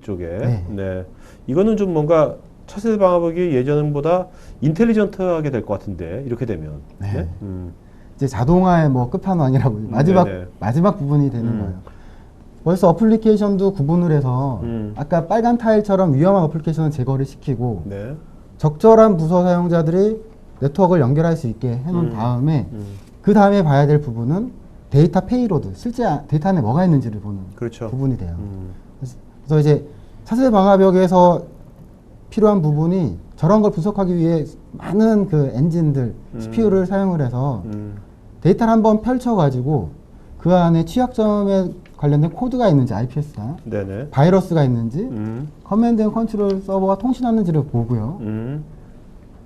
쪽에. 네. 네. 이거는 좀 뭔가 차세대 방화벽이 예전보다 인텔리전트하게 될 것 같은데 이렇게 되면. 네. 음. 이제 자동화의 뭐 끝판왕이라고 마지막 네네. 마지막 부분이 되는 음. 거예요. 벌써 어플리케이션도 구분을 해서 음. 아까 빨간 타일처럼 위험한 어플리케이션은 제거를 시키고 네. 적절한 부서 사용자들이 네트워크를 연결할 수 있게 해놓은 음. 다음에 음. 그 다음에 봐야 될 부분은 데이터 페이로드 실제 아- 데이터 안에 뭐가 있는지를 보는 그렇죠. 부분이 돼요. 음. 그래서 이제 차세대 방화벽에서 필요한 부분이 저런 걸 분석하기 위해 많은 그 엔진들, 음. CPU를 사용을 해서 음. 데이터를 한번 펼쳐가지고 그 안에 취약점에 관련된 코드가 있는지 IPS나 네네. 바이러스가 있는지 음. 커맨드 앤 컨트롤 서버가 통신하는지를 보고요. 음.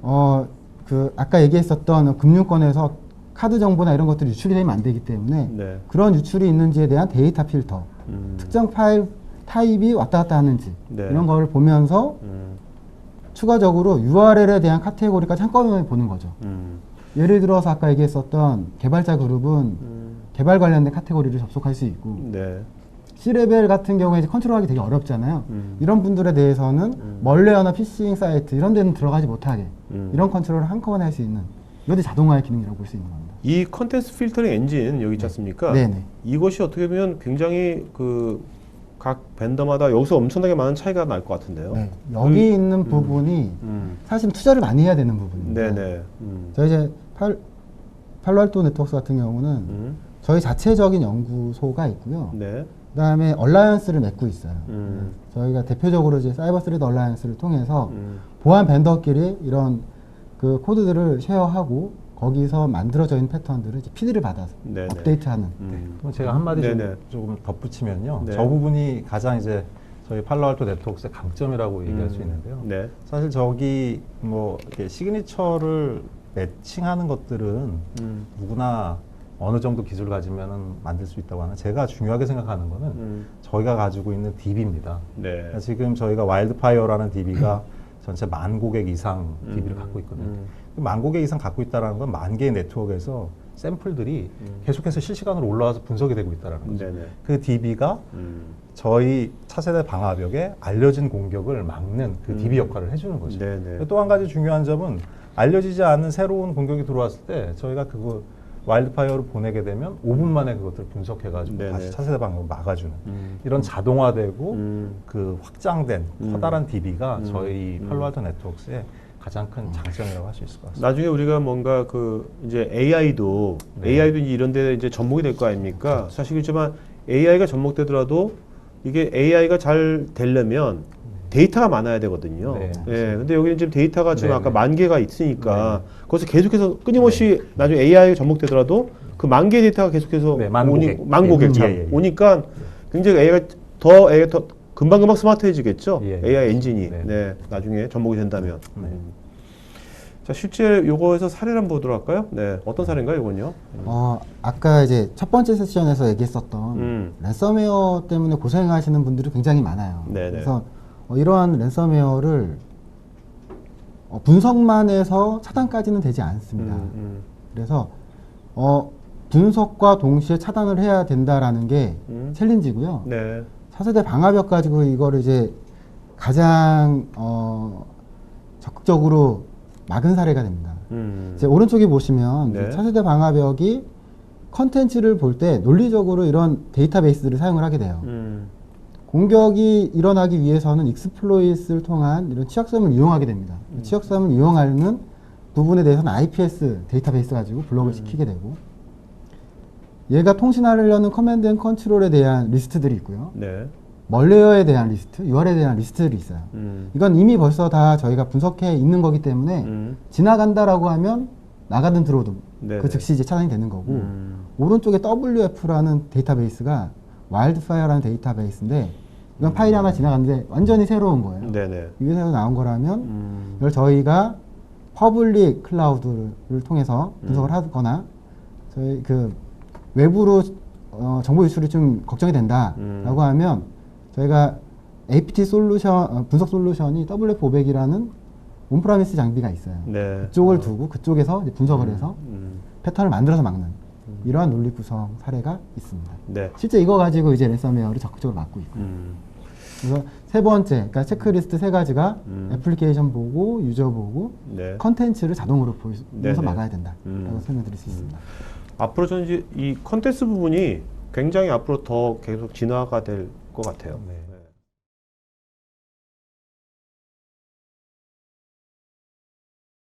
어, 그 아까 얘기했었던 금융권에서 카드 정보나 이런 것들이 유출이 되면 안 되기 때문에 네. 그런 유출이 있는지에 대한 데이터 필터, 음. 특정 파일 타입이 왔다 갔다 하는지 네. 이런 걸 보면서 음. 추가적으로 URL에 대한 카테고리까지 한꺼번에 보는 거죠. 음. 예를 들어서 아까 얘기했었던 개발자 그룹은 음. 개발 관련된 카테고리를 접속할 수 있고 네. C레벨 같은 경우에 이제 컨트롤하기 되게 어렵잖아요. 음. 이런 분들에 대해서는 음. 멀레어나 피싱 사이트 이런 데는 들어가지 못하게 음. 이런 컨트롤을 한꺼번에 할 수 있는 이것이 자동화의 기능이라고 볼 수 있는 겁니다. 이 컨텐츠 필터링 엔진 여기 있지 않습니까? 네네. 이것이 어떻게 보면 굉장히 그 각 벤더마다 여기서 엄청나게 많은 차이가 날 것 같은데요. 네. 여기 있는 부분이 음. 사실 투자를 많이 해야 되는 부분입니다. 네네. 음. 저희 이제 팔, 팔로알토 네트워크스 같은 경우는 음. 저희 자체적인 연구소가 있고요. 네. 그 다음에 얼라이언스를 맺고 있어요. 음. 네. 저희가 대표적으로 이제 사이버 스리드 얼라이언스를 통해서 음. 보안 벤더끼리 이런 그 코드들을 쉐어하고 거기서 만들어져 있는 패턴들을 이제 피드를 받아서 네네. 업데이트하는 음. 그럼 제가 한마디 좀, 네네. 조금 덧붙이면요. 네. 저 부분이 가장 이제 저희 팔로알토 네트워크의 강점이라고 얘기할 수 음. 있는데요. 네. 사실 저기 뭐 이렇게 시그니처를 매칭하는 것들은 음. 누구나 어느 정도 기술을 가지면은 만들 수 있다고 하는 제가 중요하게 생각하는 거는 음. 저희가 가지고 있는 DB입니다. 네. 지금 저희가 와일드파이어라는 DB가 전체 만 고객 이상 음. DB를 갖고 있거든요. 음. 그만 고객 이상 갖고 있다는 건 만 개의 네트워크에서 샘플들이 음. 계속해서 실시간으로 올라와서 분석이 되고 있다는 거죠. 네네. 그 DB가 음. 저희 차세대 방화벽에 알려진 공격을 막는 그 음. DB 역할을 해주는 거죠. 또 한 가지 중요한 점은 알려지지 않는 새로운 공격이 들어왔을 때 저희가 그거 와일드파이어로 보내게 되면 5분 만에 그것들을 분석해가지고 네네. 다시 차세대 방법을 막아주는 음. 이런 자동화되고 음. 그 확장된 음. 커다란 DB가 음. 저희 음. 팔로알토 네트워크스의 가장 큰 장점이라고 할 수 있을 것 같습니다. 나중에 우리가 뭔가 그 이제 AI도 네. AI도 이런 데 이제 접목이 될 거 아닙니까? 사실 그렇지만 AI가 접목되더라도 이게 AI가 잘 되려면 데이터가 많아야 되거든요. 네, 예. 근데 여기는 지금 데이터가 지금 네, 아까 네. 만 개가 있으니까 거기서 계속해서 끊임없이 나중에 AI가 접목되더라도 그 만 개의 데이터가 계속해서 네, 만 오니, 고객. 만 예, 고객 예, 참 예, 예. 오니까 굉장히 AI가 더 AI가 더 금방금방 스마트해지겠죠. 예, 예. AI 엔진이 네. 네. 나중에 접목이 된다면. 네. 음. 자 실제 요거에서 사례를 한번 보도록 할까요? 네 어떤 사례인가요, 이건요? 어, 아까 이제 첫 번째 세션에서 얘기했었던 음. 랜섬웨어 때문에 고생하시는 분들이 굉장히 많아요. 네네. 그래서 어, 이러한 랜섬웨어를 어, 분석만 해서 차단까지는 되지 않습니다. 음, 음. 그래서 어, 분석과 동시에 차단을 해야 된다라는 게 음. 챌린지고요. 네. 차세대 방화벽 가지고 이거를 이제 가장 어, 적극적으로 막은 사례가 됩니다. 음. 이제 오른쪽에 보시면 네. 차세대 방화벽이 컨텐츠를 볼 때 논리적으로 이런 데이터베이스를 사용을 하게 돼요. 음. 공격이 일어나기 위해서는 익스플로잇을 통한 이런 취약점을 이용하게 됩니다. 음. 취약점을 이용하는 부분에 대해서는 IPS 데이터베이스 가지고 블록을 음. 시키게 되고 얘가 통신하려는 커맨드 앤 컨트롤에 대한 리스트들이 있고요. 네. 멀레어에 대한 리스트, URL에 대한 리스트들이 있어요. 음. 이건 이미 벌써 다 저희가 분석해 있는 거기 때문에 음. 지나간다라고 하면 나가든 들어오든 네네. 그 즉시 이제 차단이 되는 거고 음. 오른쪽에 WF라는 데이터베이스가 와일드파이어라는 데이터베이스인데 이건 파일이 하나 지나갔는데 완전히 새로운 거예요. 네네. 여기서 나온 거라면 음. 이걸 저희가 퍼블릭 클라우드를 통해서 분석을 음. 하거나 저희 그 외부로 어, 정보 유출이 좀 걱정이 된다라고 음. 하면 저희가 APT 솔루션 어, 분석 솔루션이 WF500이라는 온프라미스 장비가 있어요. 네. 그쪽을 두고 그쪽에서 분석을 해서 음. 패턴을 만들어서 막는 이러한 논리 구성 사례가 있습니다. 네. 실제 이거 가지고 이제 랜섬웨어를 적극적으로 막고 있고. 음. 그래서 세 번째, 그러니까 체크리스트 세 가지가 음. 애플리케이션 보고 유저 보고 네. 컨텐츠를 자동으로 보여서 네네. 막아야 된다라고 음. 설명드릴 수 있습니다. 앞으로 저는 이 컨텐츠 부분이 굉장히 앞으로 더 계속 진화가 될 것 같아요. 네.